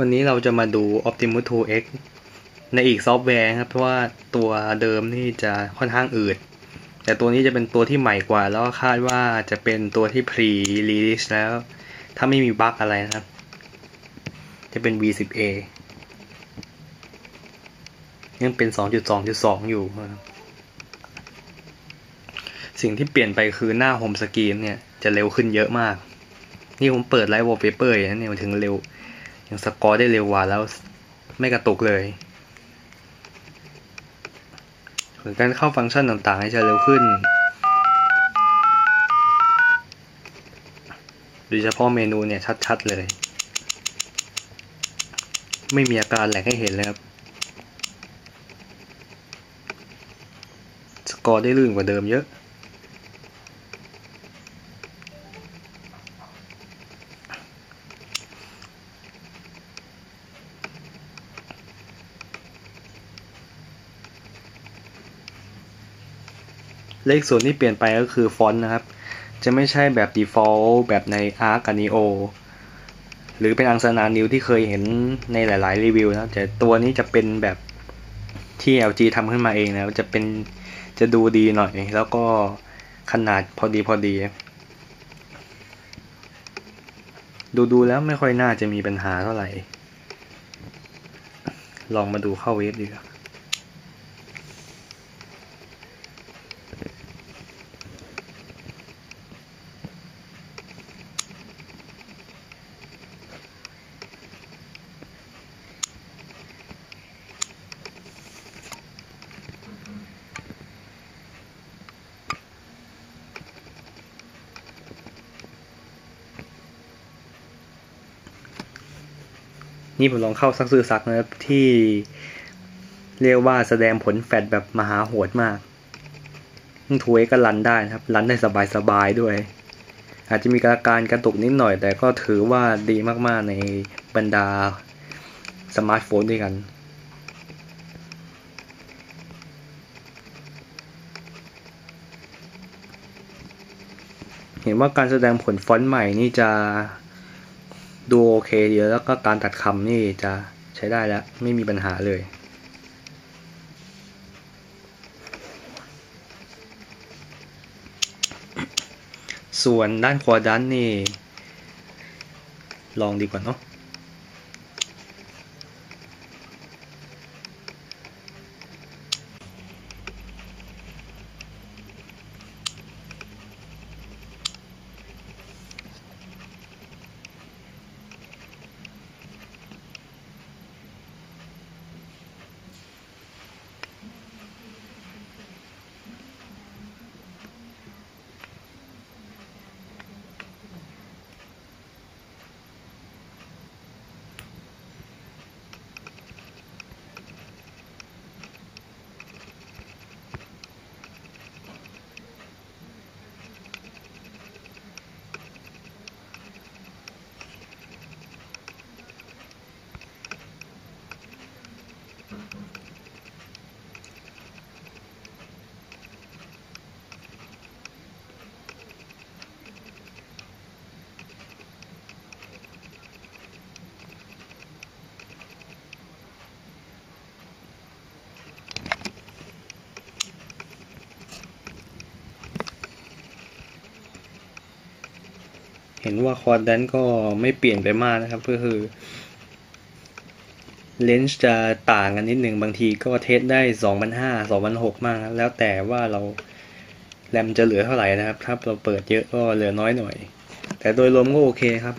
วันนี้เราจะมาดู Optimus 2X ในอีกซอฟต์แวร์ครับ เพราะว่าตัวเดิมนี่จะค่อนข้างอืด แต่ตัวนี้จะเป็นตัวที่ใหม่กว่า แล้วคาดว่าจะเป็นตัวที่ pre release แล้ว ถ้าไม่มีบั๊กอะไรนะครับ จะเป็น V10A ยังเป็น 2.2.2 อยู่ครับสิ่งที่เปลี่ยนไปคือหน้าโฮมสกรีนเนี่ย จะเร็วขึ้นเยอะมาก นี่ผมเปิดไลฟ์วอลเปเปอร์อย่างนี้มันถึงเร็ว ยังสกอร์ได้เร็วกว่าแล้วไม่กระตุกเลยส่วนการเข้าฟังก์ชันต่างๆ ให้จะเร็วขึ้น โดยเฉพาะเมนูเนี่ยชัดๆเลย ไม่มีอาการแหลกให้เห็นเลยครับ สกอร์ได้ลื่นกว่าเดิมเยอะ เลขส่วนที่เปลี่ยนไปก็คือฟอนต์นะครับ จะไม่ใช่แบบ default แบบใน Arc กับ Neo หรือเป็นอังสนานิวที่เคยเห็นในหลาย ๆ รีวิวนะแต่ตัวนี้จะเป็นแบบที่ LG ทำขึ้นมาเองนะจะเป็นจะดูดีหน่อย แล้วก็ขนาดพอดีพอดี ดูดูแล้วไม่ค่อยน่าจะมีปัญหาเท่าไหร่ ลองมาดูเข้าเว็บดีกว่า นี่ผมลองเข้าซักซื้อซักนะครับที่เรียกว่าแสดงผลแฟดแบบมหาโหดมากทูเอก็รันได้นะครับ รันได้สบายๆด้วย อาจจะมีการการกระตุกนิดหน่อย แต่ก็ถือว่าดีมากๆในบรรดาสมาร์ทโฟนด้วยกัน เห็นว่าการแสดงผลฟอนต์ใหม่นี่จะ ดูโอเคเดียวแล้วก็การตัดคำนี่จะใช้ได้แล้ว ไม่มีปัญหาเลย ส่วนด้านควอดันนี่ ลองดีกว่าเนาะ เห็นว่าคอร์ดแดนก็ไม่เปลี่ยนไปมากนะครับ ก็คือเลนส์จะต่างกันนิดหนึ่งบางทีก็เทสได้ 2,500 2,600 มาก แล้วแต่ว่าเราแรมจะเหลือเท่าไหร่นะครับ ถ้าเราเปิดเยอะก็เหลือน้อยหน่อย แต่โดยรวมก็โอเคครับ